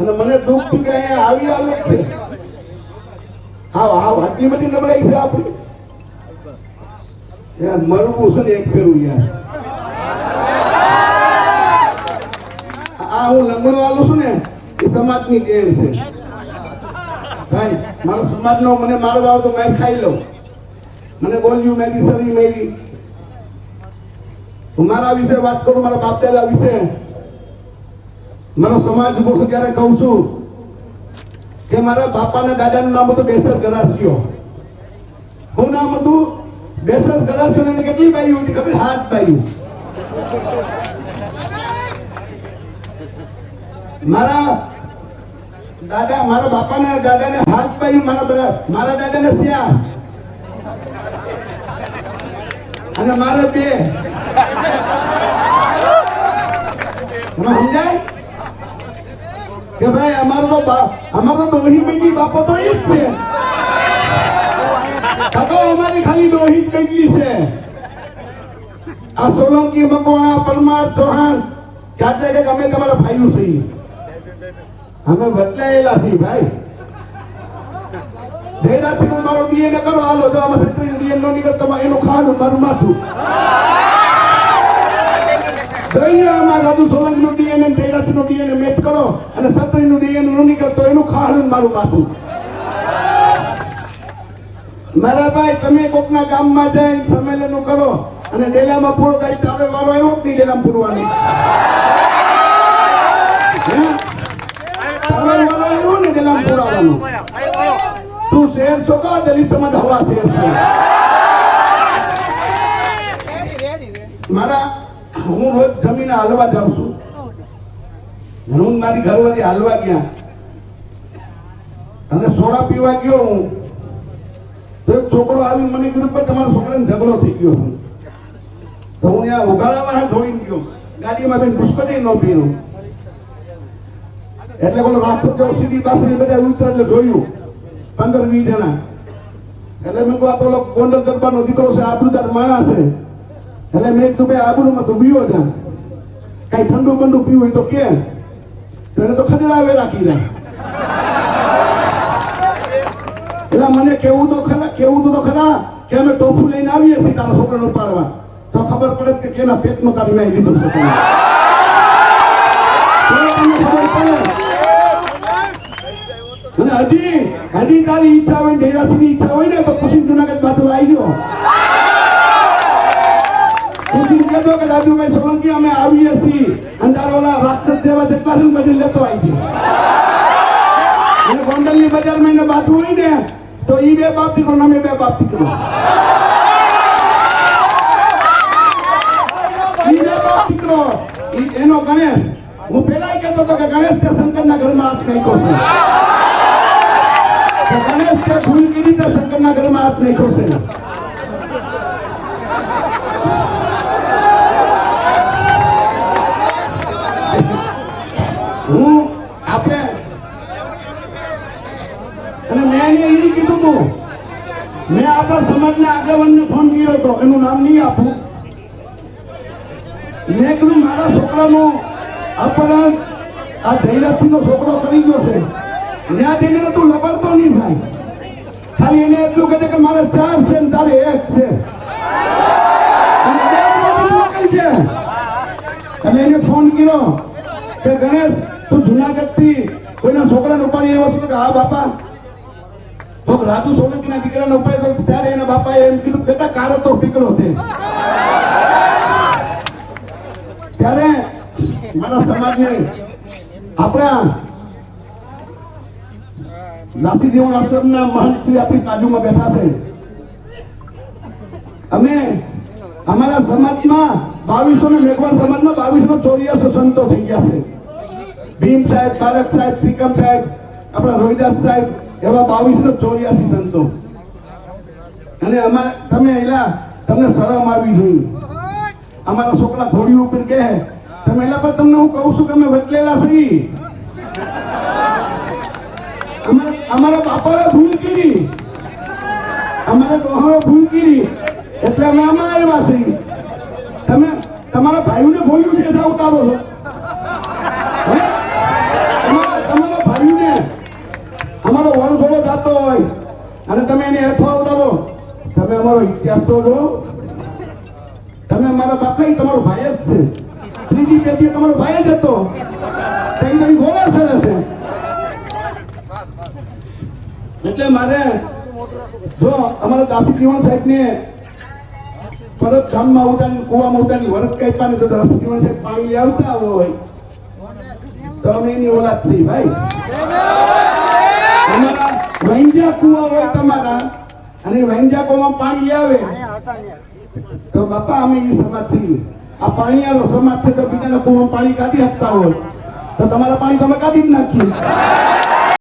અને મને દુઃખ થયું કે અહીંયા આવી હાલત છે હા હા આટલી બધી નબળાઈ છે આપણી. યાર, મરવું છે ને એક ફેરું યાર. આ હું લંગડો આલું છું ને, એ સમાજની દેણ છે. ભાઈ, મારો સમાજનો મને મારો ભાવ તો મેં ખાઈ લઉં. મને બોલ્યું મેં સરી મેરી હું મારા વિશે વાત કરું, મારા બાપ દાદા વિશે. મારો સમાજ ઊભો જયારે કહું છું કે મારા બાપા ને દાદાનું નામ હતું બેસર ગરાસીઓ શું નામ હતું બેસર ગરાસીઓ ને કેટલી બાયું હતી ખબર? હાથ બાયું મારા દાદા, મારા બાપા ને દાદા ને હાથ બાયું મારા મારા દાદા ને શ્યામ અને મારે બે. કે ભાઈ, અમારો અમારો ડોહી બેટી બાપો તો એ જ છે. અમારી ખાલી ડોહી બેટલી છે. આ સોલંકી, મકવાણા, પરમાર, ચૌહાણ જાતે કે અમે તમારા ભાઈઓ છીએ. અમે બદલાયેલા છીએ, ભાઈ. જયરાજસિંહ, મારો ડીએનએ કરો. હાલો, જો આમાં સત્રી ડીએનએ નો નીકળતો એનું ખાવાનું મારું માથું. દઈને આમાં રાજુ સોલંકી નું ડીએનએ જયરાજસિંહનું ડીએનએ મેચ કરો અને સત્રી નું ડીએનએ નું નીકળ તો એનું ખાવાનું મારું માથું. મારા ભાઈ તમે કોકના ગામમાં જઈને સંમેલનો કરો અને ડેલામાં પૂરો થાય તારે વારો આવ્યો જ નહીં ડેલામાં પૂરવાનો. તું શેર છો કા દલિત સમાજ હવા શેર મારા હું રોજ જમીને હાલવા જાઉં છું. હું મારી ઘરવાળી હાલવા ગયા. અને સોડા પીવા ગયો હું. તો છોકરો આવી મને કીધું, પણ તમારા છોકરાને ઝઘડો થઈ ગયો છે. તો હું ત્યાં ઉઘાડામાં ધોઈને ગયો. ગાડીમાં બેન પુષ્કટી ન પીરું એટલે બોલો જો સીધી પાસે બધા ઉતર એટલે જોયું. પંદર વીસ જણા. એટલે મેં કહું આ તો ગોંડલ દરબારનો દીકરો છે આબરૂદાર માણસ છે. એટલે મેં કીધું, ભાઈ, આબરૂમાં તો પીવો જા કઈ ઠંડુ બંડુ પીવું હોય તો કે. એને તો ખદડાવે રાખી દે એટલે મને કેવું તો ખરા, કેવું તો ખરા કે અમે ટોફુ લઈને આવીએ છીએ તારા છોકરાને ઉપાડવા. તો ખબર પડે કે કેના પેટમાં તારી મેં લીધું છે અને હજી હજી તારી ઈચ્છા હોય ડેરાસીની ઈચ્છા હોય ને, તો કુસુમ જુનાગઢ બાજુ આવી ગયો. ખુશી કહેતો કે રાજુભાઈ સોલંકી અમે આવીએ છીએ. અંધારા ઓલા રાક્ષસ જેવા જેટલા છે બધી લેતો આવી અને ગોંડલની બજારમાં એને બાજુ હોય ને, તો ઈ બે બાપ દીકરો અમે બે બાપ દીકરો બે એનો ગણેશ. હું પેલા કહેતો હતો કે ગણેશ તે શંકરના ઘરમાં હાથ નહીં તો ગણેશ તે ભૂલ કરી તે શંકરના ઘરમાં હાથ નહીં છે હું આપણે અને મેં એને એ કીધું હતું. મેં આપણા સમાજના આગેવાનને ફોન કર્યો હતો. એનું નામ નહીં આપું. મેં કીધું, મારા છોકરાનો અપહરણ આ જયરાજસિંહનો છોકરો કરી ગયો છે. ત્યાં જઈને તું લબડતો નહીં ભાઈ. ખાલી એને એટલું કહે કે મારે ચાર છે ને તારે એક છે. એટલે એને ફોન કર્યો કે, ગણેશ, તું જુનાગઢથી કોઈના છોકરાને ઉપાડી એવો કે, હા, બાપા. તો રાજુ સોલંકીના દીકરાનો ઉપાય તો ત્યારે એના બાપાએ એમ કીધું બેટા કાળો તો ટીકડો છે. ત્યારે મારા સમાજને આપણા નાસી જીવન આશ્રમના મહંત શ્રી આપણી બાજુમાં બેઠા છે. અમે અમારા સમાજમાં બાવીસો ને મેઘવાન સમાજમાં બાવીસો ચોર્યાસો સંતો થઈ ગયા છે. ભીમ સાહેબ, તારક સાહેબ શ્રીકમ સાહેબ, આપણા રોહિદાસ સાહેબ એવા બાવીસો ચોર્યાસી સંતો. અને અમારે તમે એલા, તમને શરમ આવી જોઈએ. અમારા છોકરા ઘોડી ઉપર કે તમે એલા પર તમને હું કહું છું કે અમે વટલેલા છીએ. અમારા બાપાએ ભૂલ કરી. અમારા ડોહાએ ભૂલ કરી. એટલે અમે આમાં આવ્યા છીએ. તમે તમારા ભાઈઓને ભોયું છે ઉતારો છો હે? તમારા તમારા જતો હોય અને તમે એને હેઠો ઉતારો. તમે અમારો ઇતિહાસ તો જો તમે મારા બાપા તમારો ભાઈ જ છે. ત્રીજી પેઢી તમારો ભાઈ જ હતો. એટલે મારે જો અમારા દાસી જીવન સાહેબ ને પરત ગામમાં ઉતારી કુવામાં ઉતારી વરસ કાપ્યા તો દાસી જીવન સાહેબ પાણી લઈ આવતા હોય. તો અમે એની ઓલાદ થઈ ભાઈ. અમારા વૈંજા કુવા હોય તમારા અને વૈંજા કુવામાં પાણી આવે. તો બાપા, અમે એ સમાજ આ આ આવો સમાજ છે તો બીજાના કુવામાં પાણી કાઢી શકતા હોય. તો તમારા પાણી તમે કાઢી જ નાખ્યું